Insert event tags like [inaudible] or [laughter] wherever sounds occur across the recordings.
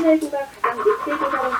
코로나19가 가장 늑대조사로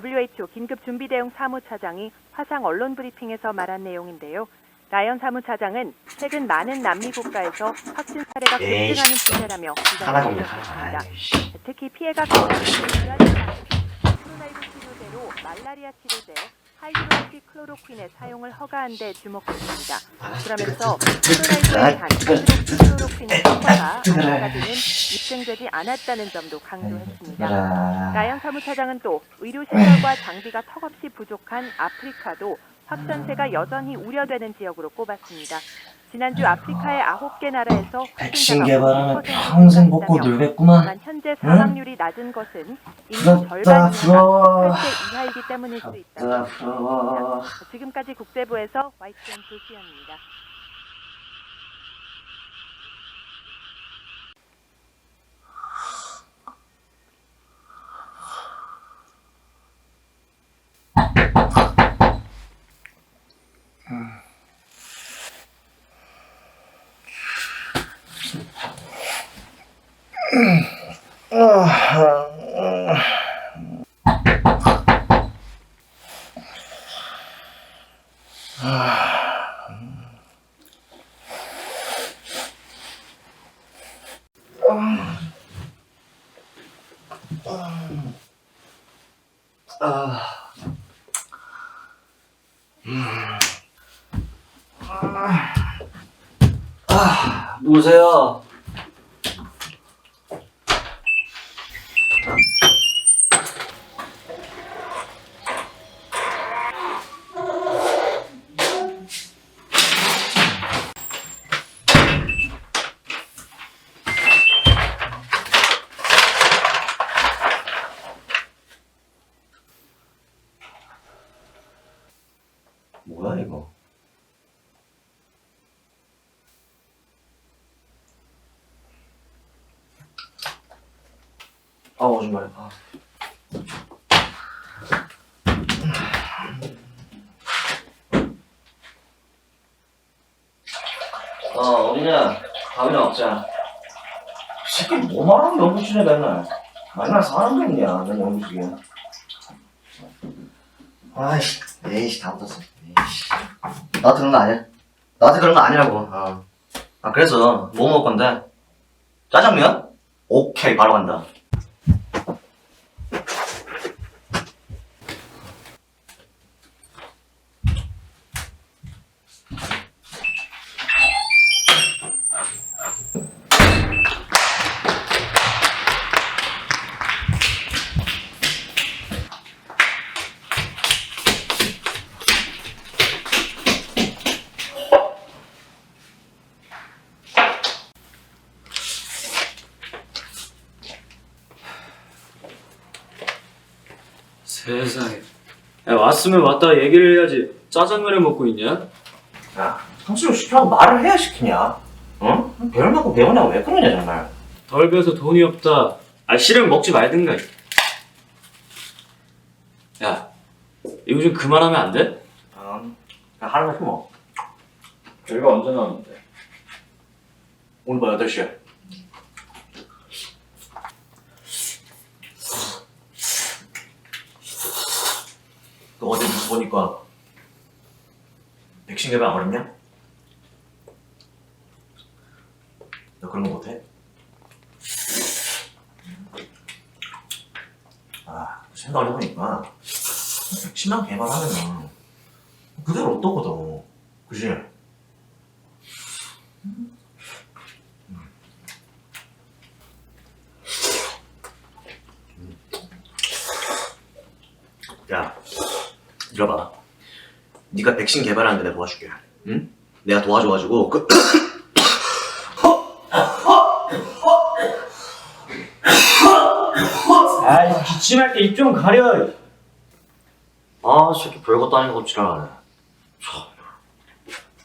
WHO 긴급준비대응 사무차장이 화상 언론 브리핑에서 말한 내용인데요. 라이언 사무차장은 최근 많은 남미 국가에서 확진 사례가 에이, 급증하는 추세라며 하나 겁니다. 아이씨. 특히 피해가 가장 코로나19 치료제로 말라리아 치료제 하이드로시 클로로퀸의 사용을 허가한 데 주목했습니다. 그러면서 코로나19에 대한 하이드로시 클로로퀸의 효과가 아직까지는 입증되지 않았다는 점도 강조했습니다. 아, 라이언 사무차장은 또 의료시설과 장비가 턱없이 부족한 아프리카도 확산세가 여전히 우려되는 지역으로 꼽았습니다. 지난주 아프리카의 9개 나라에서 백신 개발하면 50% 평생 먹고 놀겠구만. 현재 사망률이 낮은 것은 부럽다, 절반 부러워. 이하가 18세 이하이기 때문일 수 있다. 아, 부러워. 지금까지 국제부에서 YTN 조시현입니다. 누구세요? 아 오줌 마려. 아. 어 어디냐? 밥이나 먹자. 이 새끼 뭐 말하는 영구실에 맨날. 맨날 있냐? 난 영구실이야. 아이씨, 에이씨 다 묻었어. 에이씨. 나한테 그런 거 아니야? 나한테 그런 거 아니라고. 어. 아 그래서 뭐 먹을 건데? 짜장면? 오케이 바로 간다. 야, 왔으면 왔다 얘기를 해야지. 짜장면을 먹고 있냐? 야, 상수를 시키라고 말을 해야 시키냐? 어? 배를 맞고 배우냐고 왜 그러냐 정말. 덜 배서 돈이 없다. 아, 싫으면 먹지 말든가. 야, 이거 좀 그만하면 안 돼? 음, 야, 하는 거지 뭐. 저희가 언제 나왔는데? 오늘 밤 8시에. 너 어제 뉴스 보니까 백신 개발 어렵냐? 너 그런 거 못해? 아, 생각을 해보니까 백신만 개발하면 그대로 어떻거든. 그지? 야, 이러봐. 네가 백신 개발하는 데 내가 도와줄게. 응? 내가 도와줘가지고 그 아이, 기침할 때 입 좀 가려. 아, 이 새끼 별것도 아닌 거 지랄하네. 참.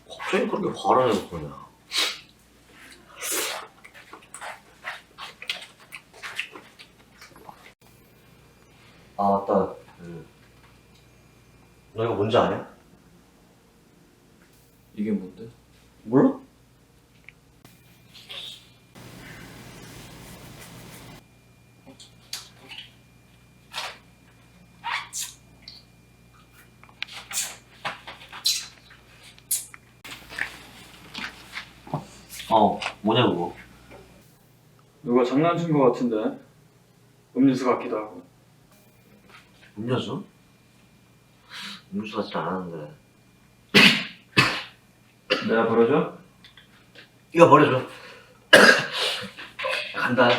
갑자기 그렇게 화를 내고 그러냐. 아, 맞다. 그, 너 이거 뭔지 아냐? 이게 뭔데? 몰라? 어, 뭐냐 그거? 누가 장난친 거 같은데? 음료수 같기도 하고. 음료수? 음료수 같지 않았는데. 내가 버려줘? 이거 버려줘. [coughs] 간다.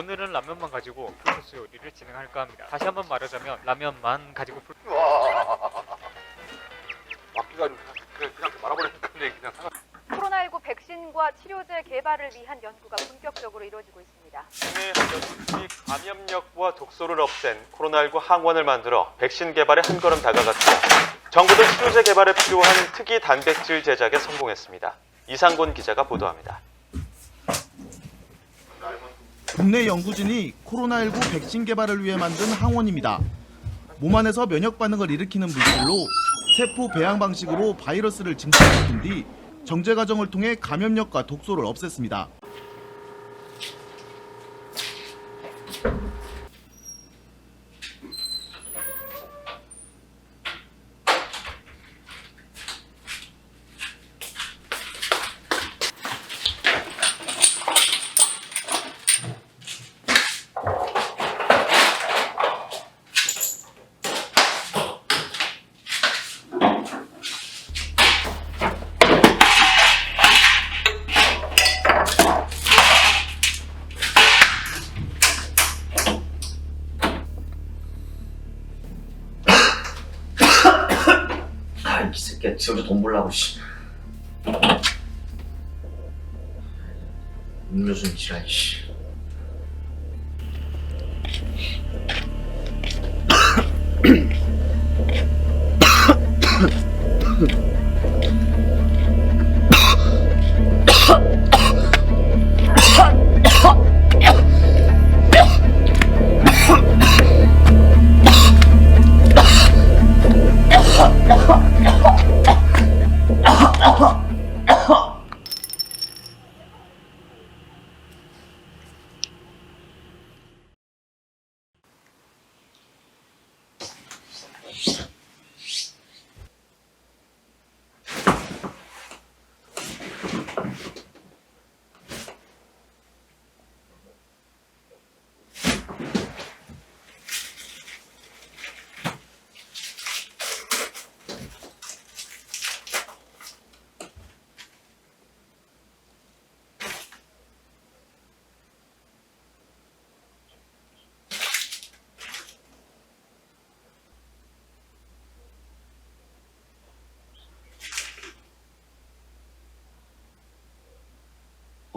오늘은 라면만 가지고 풀코스 요리를 진행할까 합니다. 다시 한번 말하자면 라면만 가지고 풀 막기가 그냥 그냥 말아버리니까 그냥 그냥 상관. 코로나19 백신과 치료제 개발을 위한 연구가 본격적으로 이루어지고 있습니다. 국내 한전이 감염력과 독소를 없앤 코로나19 항원을 만들어 백신 개발에 한 걸음 다가갔고 정부도 치료제 개발에 필요한 특이 단백질 제작에 성공했습니다. 이상곤 기자가 보도합니다. 국내 연구진이 코로나19 백신 개발을 위해 만든 항원입니다. 몸 안에서 면역 반응을 일으키는 물질로 세포 배양 방식으로 바이러스를 증식시킨 뒤 정제 과정을 통해 감염력과 독소를 없앴습니다. 아, 이 새끼야, 지 혼자 돈 벌라고, 씨. 음료수는 지랄, 씨.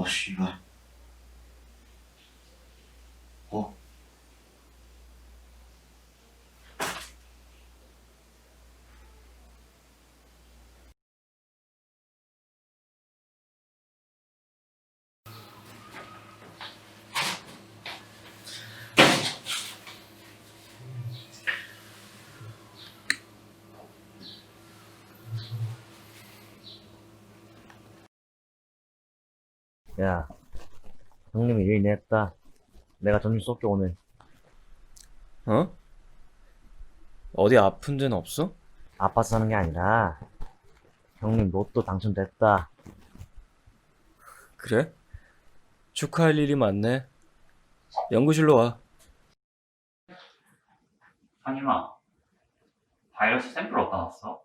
어, 씨발. 어? 야, 형님이 일 냈다. 내가 점심 쏠게, 오늘. 어? 어디 아픈 데는 없어? 아파서 하는 게 아니라 형님 로또 당첨됐다. 그래? 축하할 일이 많네. 연구실로 와. 한이마, 바이러스 샘플 어디다 놨어?